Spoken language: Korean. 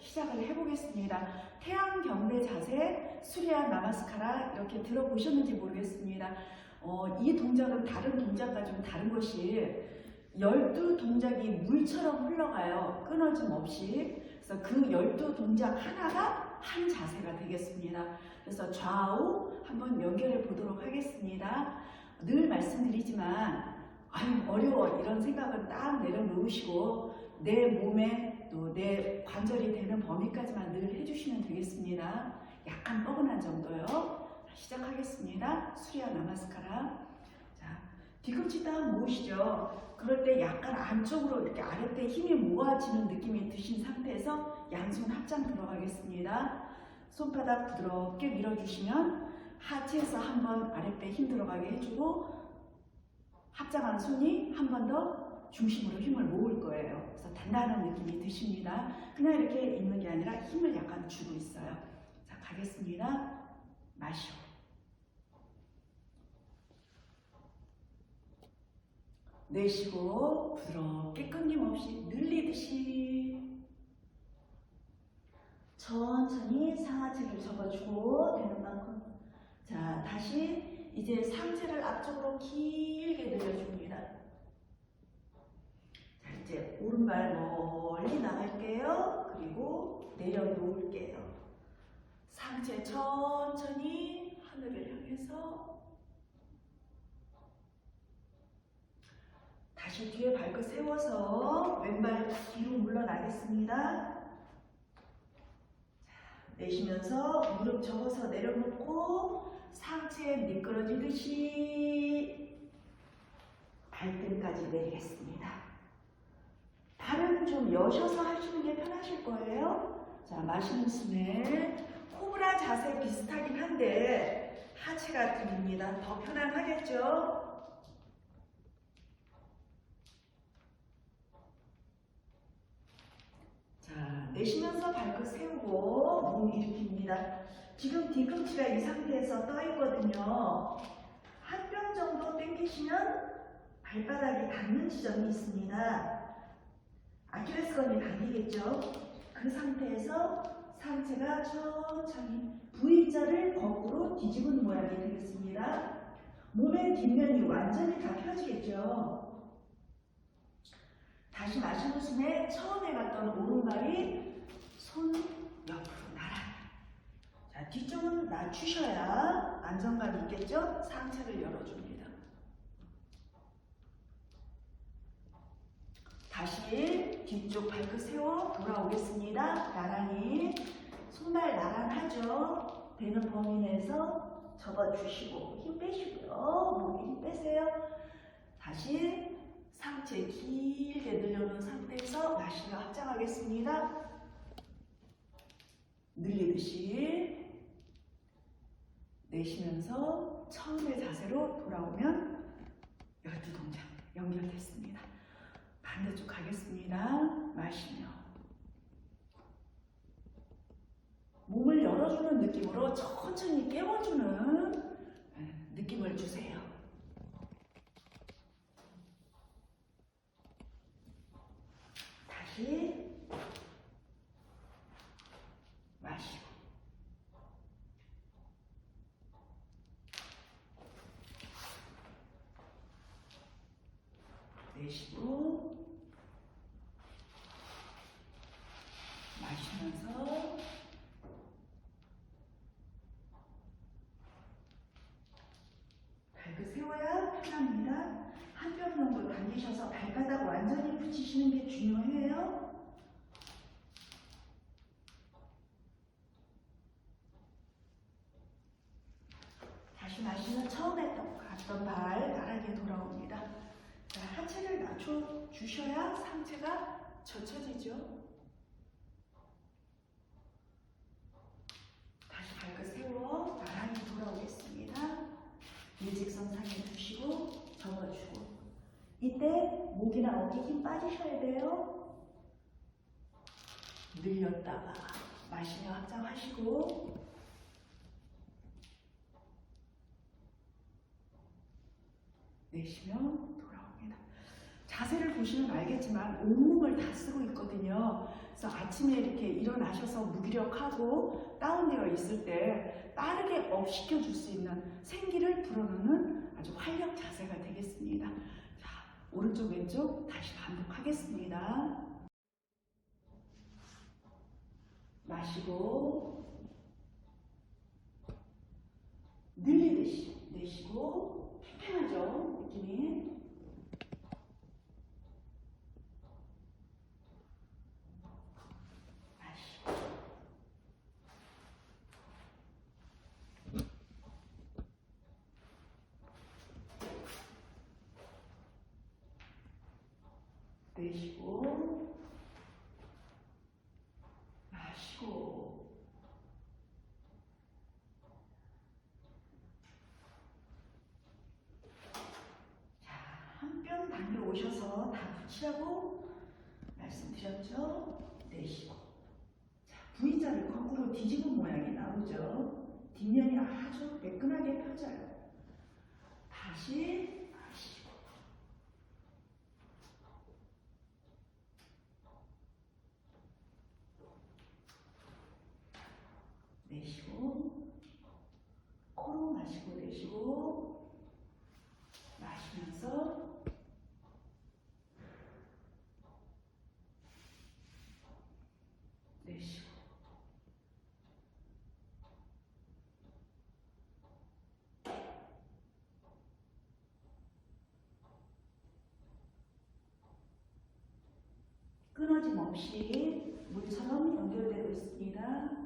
시작을 해보겠습니다. 태양 경배 자세, 수리안 나마스카라 이렇게 들어보셨는지 모르겠습니다. 어, 이 동작은 다른 동작과 좀 다른 것이 열두 동작이 물처럼 흘러가요. 끊어짐 없이. 그래서 그 열두 동작 하나가 한 자세가 되겠습니다. 그래서 좌우 한번 연결해 보도록 하겠습니다. 늘 말씀드리지만 아유 어려워 이런 생각은 딱 내려놓으시고 내 몸에 또 내 관절이 되는 범위까지만 늘 해주시면 되겠습니다. 약간 뻐근한 정도요. 자, 시작하겠습니다. 수리아 나마스카라. 자, 뒤꿈치 딱 모으시죠. 그럴 때 약간 안쪽으로 이렇게 아랫배 힘이 모아지는 느낌이 드신 상태에서 양손 합장 들어가겠습니다. 손바닥 부드럽게 밀어주시면 하체에서 한번 아랫배 힘 들어가게 해주고 합장한 손이 한 번 더 중심으로 힘을 모을 거예요. 그래서 단단한 느낌이 드십니다. 그냥 이렇게 있는 게 아니라 힘을 약간 주고 있어요. 자, 가겠습니다. 마시오. 내쉬고 부드럽게 끊김없이 늘리듯이 천천히 상하체를 접어주고 되는 만큼 자 다시 이제 상체를 앞쪽으로 길게 늘려줍니다 오른발 멀리 나갈게요 그리고 내려놓을게요 상체 천천히 하늘을 향해서 다시 뒤에 발끝 세워서 왼발 뒤로 물러나겠습니다. 자, 내쉬면서 무릎 접어서 내려놓고 상체 미끄러지듯이 발등까지 내리겠습니다. 좀 여셔서 하시는 게 편하실 거예요. 자, 마시는 숨에 코브라 자세 비슷하긴 한데 하체가 들립니다. 더 편안하겠죠? 자, 내쉬면서 발끝 세우고 몸 일으킵니다. 지금 뒤꿈치가 이 상태에서 떠 있거든요. 한 뼘 정도 당기시면 발바닥이 닿는 지점이 있습니다. 아킬레스건이 당기겠죠. 그 상태에서 상체가 천천히 V자를 거꾸로 뒤집은 모양이 되겠습니다. 몸의 뒷면이 완전히 다 펴지겠죠. 다시 마시는 숨에 처음에 갔던 오른발이 손 옆으로 날아. 자, 뒤쪽은 낮추셔야 안정감이 있겠죠? 상체를 열어줍니다. 다시 뒤쪽 발끝 세워 돌아오겠습니다. 나란히 손발 나란하죠? 되는 범위 내에서 접어주시고 힘 빼시고요. 목에 힘 빼세요. 다시 상체 길게 늘려놓은 상태에서 마시며 합장하겠습니다. 늘리듯이 내쉬면서 처음의 자세로 돌아오면 열두 동작 연결됐습니다. 반대쪽 가겠습니다. 마시며 몸을 열어주는 느낌으로 천천히 깨워주는 네, 느낌을 주세요. 다시 마시고 내쉬고 마시면서 발끝 세워야 편합니다. 한 뼘 정도 당기셔서 발바닥 완전히 붙이시는 게 중요해요. 다시 마시면 처음에 갔던 발 나란히 돌아옵니다. 자, 하체를 낮춰 주셔야 상체가 젖혀지죠. 다시 발끝 세워 나란히 돌아오겠습니다. 일직선상에 두시고 접어주고 이때 어깨 힘 빠지셔야 돼요. 늘렸다가 마시며 확장하시고 내쉬면 돌아옵니다. 자세를 보시면 알겠지만 온몸을 다 쓰고 있거든요. 그래서 아침 아침에 이렇게 일어나셔서 무기력하고 다운되어 있을 때 빠르게 업 시켜줄 수 있는 생기를 불어넣는 아주 활력 자세가 되겠습니다. 자, 오른쪽 왼쪽 다시 반복하겠습니다. 마시고 늘리듯이 내쉬고 팽팽하죠 느낌이 마시고 내쉬고 마시고 자, 한 뼘 당겨 붙이라고 말씀드렸죠? 내쉬고 자, V자를 거꾸로 뒤집은 모양이 나오죠? 뒷면이 아주 매끈하게 펴져요 다시 마시고 내쉬고 코로 마시고 내쉬고 마시면서 내쉬고 끊어짐 없이 물처럼 연결되고 있습니다.